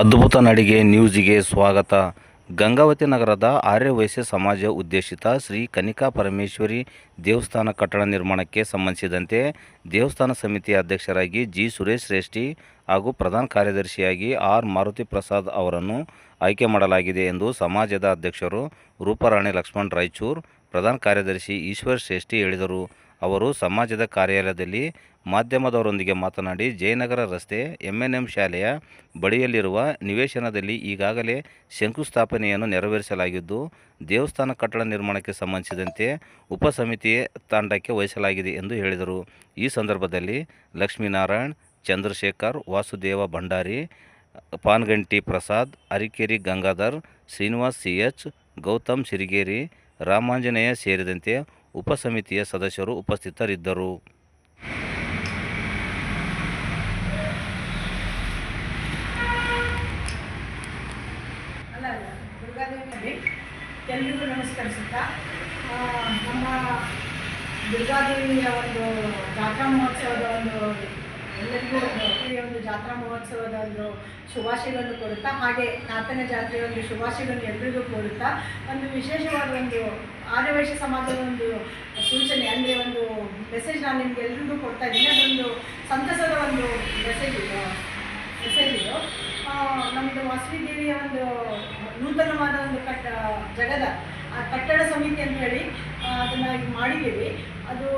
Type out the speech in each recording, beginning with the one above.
ಅದ್ಭುತ ನಡಿಗೆ ನ್ಯೂಸಿಗೆ ಸ್ವಾಗತ. ಗಂಗಾವತಿ ನಗರದ ಆರ್ಯವೈಶ್ಯ ಸಮಾಜ ಉದ್ದೇಶಿತ ಶ್ರೀ ಕನಿಕಾ ಪರಮೇಶ್ವರಿ ದೇವಸ್ಥಾನ ಕಟ್ಟಡ ನಿರ್ಮಾಣಕ್ಕೆ ಸಂಬಂಧಿಸಿದಂತೆ ದೇವಸ್ಥಾನ ಸಮಿತಿಯ ಅಧ್ಯಕ್ಷರಾಗಿ ಜಿ ಸುರೇಶ್ ಶ್ರೇಷ್ಠಿ ಹಾಗೂ ಪ್ರಧಾನ ಕಾರ್ಯದರ್ಶಿಯಾಗಿ ಆರ್ ಮಾರುತಿ ಪ್ರಸಾದ್ ಅವರನ್ನು ಆಯ್ಕೆ ಮಾಡಲಾಗಿದೆ ಎಂದು ಸಮಾಜದ ಅಧ್ಯಕ್ಷರು ರೂಪರಾಣಿ ಲಕ್ಷ್ಮಣ್ ರಾಯಚೂರ್, ಪ್ರಧಾನ ಕಾರ್ಯದರ್ಶಿ ಈಶ್ವರ್ ಶ್ರೇಷ್ಠಿ ಹೇಳಿದರು. ಅವರು ಸಮಾಜದ ಕಾರ್ಯಾಲಯದಲ್ಲಿ ಮಾಧ್ಯಮದವರೊಂದಿಗೆ ಮಾತನಾಡಿ, ಜಯನಗರ ರಸ್ತೆ ಎಂಎನ್ಎಂ ಶಾಲೆಯ ಬಳಿಯಲ್ಲಿರುವ ನಿವೇಶನದಲ್ಲಿ ಈಗಾಗಲೇ ಶಂಕುಸ್ಥಾಪನೆಯನ್ನು ನೆರವೇರಿಸಲಾಗಿದ್ದು, ದೇವಸ್ಥಾನ ಕಟ್ಟಡ ನಿರ್ಮಾಣಕ್ಕೆ ಸಂಬಂಧಿಸಿದಂತೆ ಉಪಸಮಿತಿ ತಾಂಡಕ್ಕೆ ವಹಿಸಲಾಗಿದೆ ಎಂದು ಹೇಳಿದರು. ಈ ಸಂದರ್ಭದಲ್ಲಿ ಲಕ್ಷ್ಮೀನಾರಾಯಣ್, ಚಂದ್ರಶೇಖರ್, ವಾಸುದೇವ ಭಂಡಾರಿ, ಪಾನ್ಗಂಟಿ ಪ್ರಸಾದ್, ಅರಿಕೇರಿ ಗಂಗಾಧರ್, ಶ್ರೀನಿವಾಸ್ ಸಿ ಎಚ್, ಗೌತಮ್ ಸಿರಿಗೇರಿ, ರಾಮಾಂಜನೇಯ ಸೇರಿದಂತೆ ಉಪಸಮಿತಿಯ ಸದಸ್ಯರು ಉಪಸ್ಥಿತರಿದ್ದರು. ಎಲ್ರಿಗೂ ನಮಸ್ಕರಿಸುತ್ತಾ ನಮ್ಮ ದುರ್ಗಾದೇವಿಯ ಒಂದು ಜಾತ್ರಾ ಮಹೋತ್ಸವದ ಒಂದು ಎಲ್ಲರಿಗೂ ಈ ಒಂದು ಜಾತ್ರಾ ಮಹೋತ್ಸವದ ಒಂದು ಶುಭಾಶಯಗಳನ್ನು ಕೊಡುತ್ತಾ ಹಾಗೆ ನಾಲ್ಕನೇ ಜಾತ್ರೆಯ ಒಂದು ಶುಭಾಶಯಗಳನ್ನು ಎಲ್ರಿಗೂ ಕೋರುತ್ತಾ, ಒಂದು ವಿಶೇಷವಾದ ಒಂದು ಆರ್ಯವೈಶ್ಯ ಸಮಾಜದ ಒಂದು ಸೂಚನೆ, ಅಂದರೆ ಒಂದು ಮೆಸೇಜ್ ನಾನು ನಿಮ್ಗೆ ಎಲ್ರಿಗೂ ಕೊಡ್ತಾ ಇದ್ದೀನಿ. ಅದೊಂದು ಸಂತಸದ ಒಂದು ಮೆಸೇಜ್ ಇದು ಮೆಸೇಜ್ ಇದು. ನಮ್ಮದು ವಾಸವಿ ದೇವಿಯ ಒಂದು ನೂತನವಾದ ಒಂದು ಕಟ್ಟ, ಜಗದ, ಆ ಕಟ್ಟಡ ಸಮಿತಿ ಅಂತ ಹೇಳಿ ಅದನ್ನು ಮಾಡಿದ್ದೀವಿ. ಅದು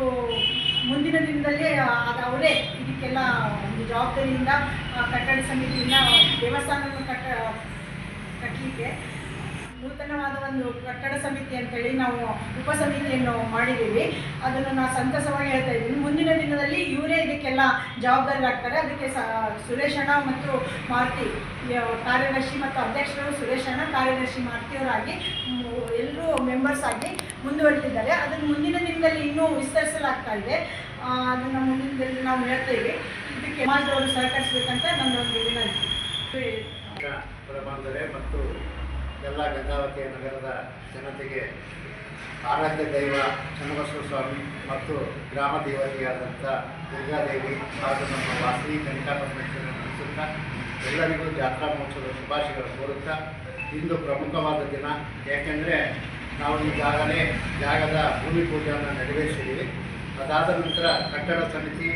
ಮುಂದಿನ ದಿನದಲ್ಲೇ ಅವರೇ ಇದಕ್ಕೆಲ್ಲ ಒಂದು ಜವಾಬ್ದಾರಿಯಿಂದ ಕಟ್ಟಡ ಸಮಿತಿಯಿಂದ ದೇವಸ್ಥಾನವನ್ನು ಕಟ್ಟ ಕಟ್ಟಲಿಕ್ಕೆ ನೂತನವಾದ ಒಂದು ಕಟ್ಟಡ ಸಮಿತಿ ಅಂತೇಳಿ ನಾವು ಉಪ ಸಮಿತಿಯನ್ನು ಮಾಡಿದ್ದೀವಿ. ಅದನ್ನು ನಾನು ಸಂತಸವಾಗಿ ಹೇಳ್ತಾ ಇದ್ದೀನಿ. ಮುಂದಿನ ದಿನದಲ್ಲಿ ಇವರೇ ಇದಕ್ಕೆಲ್ಲ ಜವಾಬ್ದಾರಿಯಾಗ್ತಾರೆ ಅದಕ್ಕೆ ಸ ಸುರೇಶಣ್ಣ ಮತ್ತು ಮಾರ್ತಿ ಕಾರ್ಯದರ್ಶಿ ಮತ್ತು ಅಧ್ಯಕ್ಷರು ಸುರೇಶಣ್ಣ ಕಾರ್ಯದರ್ಶಿ ಮಾರುತಿಯವರಾಗಿ ಎಲ್ಲರೂ ಮೆಂಬರ್ಸ್ ಆಗಿ ಮುಂದುವರೆದಿದ್ದಾರೆ. ಅದನ್ನು ಮುಂದಿನ ದಿನದಲ್ಲಿ ಇನ್ನೂ ವಿಸ್ತರಿಸಲಾಗ್ತಾ ಇದೆ. ಅದನ್ನ ಮುಂದಿನ ದಿನದಲ್ಲಿ ನಾವು ಹೇಳ್ತೇವೆ ಇದಕ್ಕೆ ಸಮಾಜದವರು ಸಹಕರಿಸಬೇಕಂತ ನನ್ನೊಂದು ವಿನಂತಿ ಪರಮಾಂದರೆ ಮತ್ತು ಎಲ್ಲ ಗಂಗಾವತಿ ನಗರದ ಜನತೆಗೆ ಆರಾಧ್ಯ ದೈವ ಚನ್ನಬಸವ ಸ್ವಾಮಿ ಮತ್ತು ಗ್ರಾಮ ದೇವತೆಯಾದಂಥ ದುರ್ಗಾದೇವಿ ಹಾಗೂ ನಮ್ಮ ವಾಸಿ ಕನಿಕಾ ಪರಮೇಶ್ವರ ನಡೆಸುತ್ತಾ, ಎಲ್ಲರಿಗೂ ಜಾತ್ರಾ ಮಹೋತ್ಸವದ ಶುಭಾಶಯಗಳು ಕೋರುತ್ತಾ, ಇಂದು ಪ್ರಮುಖವಾದ ದಿನ. ಯಾಕೆಂದರೆ ನಾವು ಈಗಾಗಲೇ ಜಾಗದ ಭೂಮಿ ಪೂಜೆಯನ್ನು ನೆರವೇರಿಸಿದ್ದೀವಿ. ಅದಾದ ನಂತರ ಕಟ್ಟಡ ಸಮಿತಿನ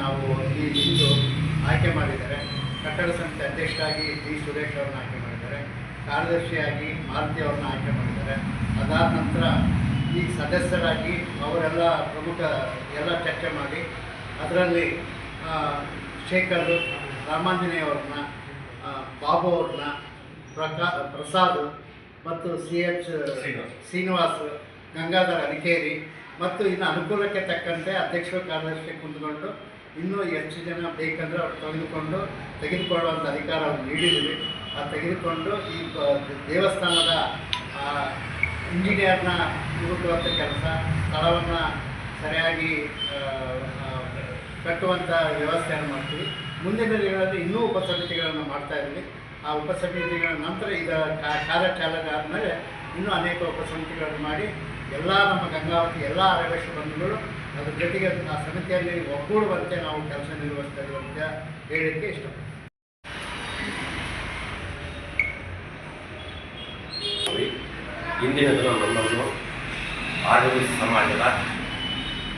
ನಾವು ಈ ಇಂದು ಆಯ್ಕೆ ಮಾಡಿದ್ದಾರೆ. ಕಟ್ಟಡ ಸಮಿತಿ ಅಧ್ಯಕ್ಷರಾಗಿ ಜಿ ಸುರೇಶ್ ಅವ್ರನ್ನ ಆಯ್ಕೆ ಮಾಡಿದ್ದಾರೆ. ಕಾರ್ಯದರ್ಶಿಯಾಗಿ ಮಾರುತಿ ಅವ್ರನ್ನ ಆಯ್ಕೆ ಮಾಡಿದ್ದಾರೆ. ಅದಾದ ನಂತರ ಈ ಸದಸ್ಯರಾಗಿ ಅವರೆಲ್ಲ ಪ್ರಮುಖ ಎಲ್ಲ ಚರ್ಚೆ ಮಾಡಿ ಅದರಲ್ಲಿ ಶೇಖರ್ ರಾಮಾಂಜನೇಯ ಅವ್ರನ್ನ ಆ, ಬಾಬು ಅವ್ರನ್ನ ಪ್ರಕಾ ಪ್ರಸಾದ್ ಮತ್ತು ಸಿ ಎಚ್ ಶ್ರೀನಿವಾಸ್. ಗಂಗಾಧರ್ ಅರಿಕೇರಿ ಮತ್ತು ಇನ್ನು ಅನುಕೂಲಕ್ಕೆ ತಕ್ಕಂತೆ ಅಧ್ಯಕ್ಷರು ಕಾರ್ಯದರ್ಶಿ ಕುಂತ್ಕೊಂಡು ಇನ್ನೂ ಹೆಚ್ಚು ಜನ ಬೇಕಂದರೆ ಅವ್ರು ತೆಗೆದುಕೊಂಡು ತೆಗೆದುಕೊಳ್ಳುವಂಥ ಅಧಿಕಾರ ಅವ್ರು ನೀಡಿದ್ದೀವಿ. ಆ ತೆಗೆದುಕೊಂಡು ಈ ದೇವಸ್ಥಾನದ ಇಂಜಿನಿಯರ್ನ ಹುಡುಕುವಂಥ ಕೆಲಸ ಸ್ಥಳವನ್ನು ಸರಿಯಾಗಿ ಕಟ್ಟುವಂಥ ವ್ಯವಸ್ಥೆಯನ್ನು ಮಾಡ್ತೀವಿ. ಮುಂದಿನ ದಿನಗಳಲ್ಲಿ ಇನ್ನೂ ಉಪಸಮಿತಿಗಳನ್ನು ಮಾಡ್ತಾ ಇದ್ದೀವಿ. ಆ ಉಪಸಮಿತಿಗಳ ನಂತರ ಇದರ ಕಾರ್ಯಕಾಲದ ಆದಮೇಲೆ ಇನ್ನೂ ಅನೇಕ ಉಪಸಮಿತಿಗಳನ್ನು ಮಾಡಿ ಎಲ್ಲ ನಮ್ಮ ಗಂಗಾವತಿ, ಎಲ್ಲ ಆರೋಗ್ಯ ಬಂಧುಗಳು ಅದ್ರ ಜೊತೆಗೆ ಆ ಸಮಿತಿಯಲ್ಲಿ ಒಗ್ಗೂಡುವಂತೆ ನಾವು ಕೆಲಸ ನಿರ್ವಹಿಸ್ತಾ ಇದ್ದೀವಿ ಅಂತ ಹೇಳಲಿಕ್ಕೆ ಇಂದಿನ ದಿನ ನನ್ನನ್ನು ಆರ್ಯವೈಸ್ ಸಮಾಜದ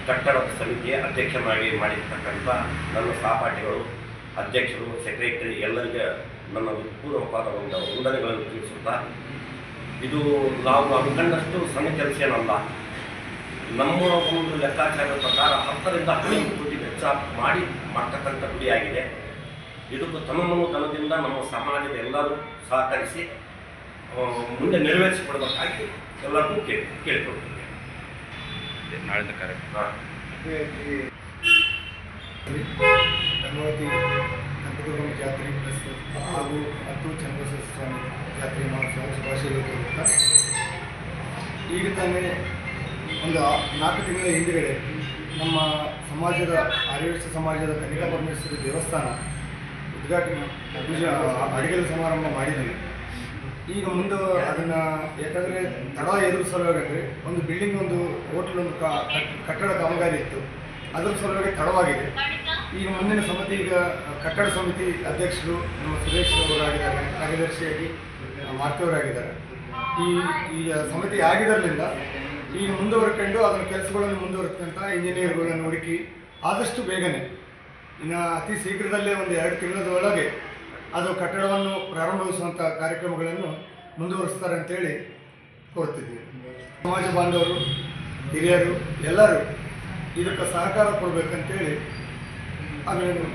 ಕಟ್ಟಡ ಸಮಿತಿಯ ಅಧ್ಯಕ್ಷನಾಗಿ ಮಾಡಿರ್ತಕ್ಕಂಥ ನನ್ನ ಸಹಪಾಠಿಗಳು, ಅಧ್ಯಕ್ಷರು ಸೆಕ್ರೆಟರಿ ಎಲ್ಲರಿಗೆ ನನ್ನ ಪೂರ್ವಕವಾದ ಒಂದು ವಂದನೆಗಳನ್ನು ತಿಳಿಸುತ್ತಾ ಇದು ನಾವು ಅಂದ್ಕೊಂಡಷ್ಟು ಸಣ್ಣ ಕೆಲಸ ಏನಲ್ಲ. ನಮ್ಮ ಒಂದು ಲೆಕ್ಕಾಚಾರದ ಪ್ರಕಾರ ಹತ್ತರಿಂದ ಹದಿನೈದು ಕೋಟಿ ವೆಚ್ಚ ಮಾಡಿ ಮಾಡ್ತಕ್ಕಂಥ ಆಗಿದೆ. ಇದಕ್ಕೂ ತಮ್ಮ ತನದಿಂದ ನಮ್ಮ ಸಮಾಜದ ಎಲ್ಲರೂ ಸಹಕರಿಸಿ ಮುಂದೆ ನೆರವೇರಿಸಿಕೊಡ್ಬೇಕಾಗಿ ಎಲ್ಲರಿಗೂ ಕೇಳಿ ಕೇಳಿಕೊಡ್ತೀನಿ. ನಾಳಿನ ಕಾರ್ಯಕ್ರಮ. ಕನಕದುರ್ಗಮ್ಮ ಜಾತ್ರೆ ಪ್ಲಸ್ ಹಾಗೂ ಹತ್ತು ಚನ್ನಬಸವ ಸ್ವಾಮಿ ಜಾತ್ರೆ ಮಹೋತ್ಸವ ಶುಭಾಶಯಗಳು ಈಗ ತಾನೇ ಒಂದು ನಾಲ್ಕು ತಿಂಗಳ ಹಿಂದುಗಡೆ ನಮ್ಮ ಸಮಾಜದ, ಆರ್ಯವಸ್ಥ ಸಮಾಜದ ಕನಿಕಾ ಪರಮೇಶ್ವರಿ ದೇವಸ್ಥಾನ ಉದ್ಘಾಟನೆ, ಪೂಜೆ, ಅಡಿಗೆಲ ಸಮಾರಂಭ ಮಾಡಿದ್ದೀವಿ ಈಗ ಮುಂದೆ ಅದನ್ನು ಯಾಕಂದರೆ ತಡ ಎದುರು ಸಲುವಾಗಿ ಒಂದು ಬಿಲ್ಡಿಂಗ್ ಒಂದು ಹೋಟ್ಲ್ ಒಂದು ಕಟ್ಟಡ ಕಾಮಗಾರಿ ಇತ್ತು. ಅದರ ಸಲುವಾಗಿ ತಡವಾಗಿದೆ. ಈಗ ಮುಂದಿನ ಸಮಿತಿ ಈಗ ಕಟ್ಟಡ ಸಮಿತಿ ಅಧ್ಯಕ್ಷರು ನಮ್ಮ ಸುರೇಶ್ ಅವರಾಗಿದ್ದಾರೆ, ಕಾರ್ಯದರ್ಶಿಯಾಗಿ ಮಾಡ್ತವರಾಗಿದ್ದಾರೆ ಈ ಈಗ ಸಮಿತಿ ಆಗಿದ್ದರಿಂದ ಈಗ ಮುಂದುವರ್ಕೊಂಡು ಅದರ ಕೆಲಸಗಳನ್ನು ಮುಂದುವರಿಸ್ಕೊಂತ ಇಂಜಿನಿಯರ್ಗಳನ್ನು ಹುಡುಕಿ ಆದಷ್ಟು ಬೇಗನೆ, ಇನ್ನು ಅತಿ ಶೀಘ್ರದಲ್ಲೇ ಒಂದು ಎರಡು ತಿಂಗಳದೊಳಗೆ ಅದು ಕಟ್ಟಡವನ್ನು ಪ್ರಾರಂಭಿಸುವಂಥ ಕಾರ್ಯಕ್ರಮಗಳನ್ನು ಮುಂದುವರಿಸ್ತಾರೆ ಅಂತೇಳಿ ಕೋರ್ತಿದ್ದೀವಿ ಸಮಾಜ ಬಾಂಧವರು, ಹಿರಿಯರು ಎಲ್ಲರೂ ಇದಕ್ಕೆ ಸಹಕಾರ ಕೊಡಬೇಕಂತೇಳಿ ಅದನ್ನು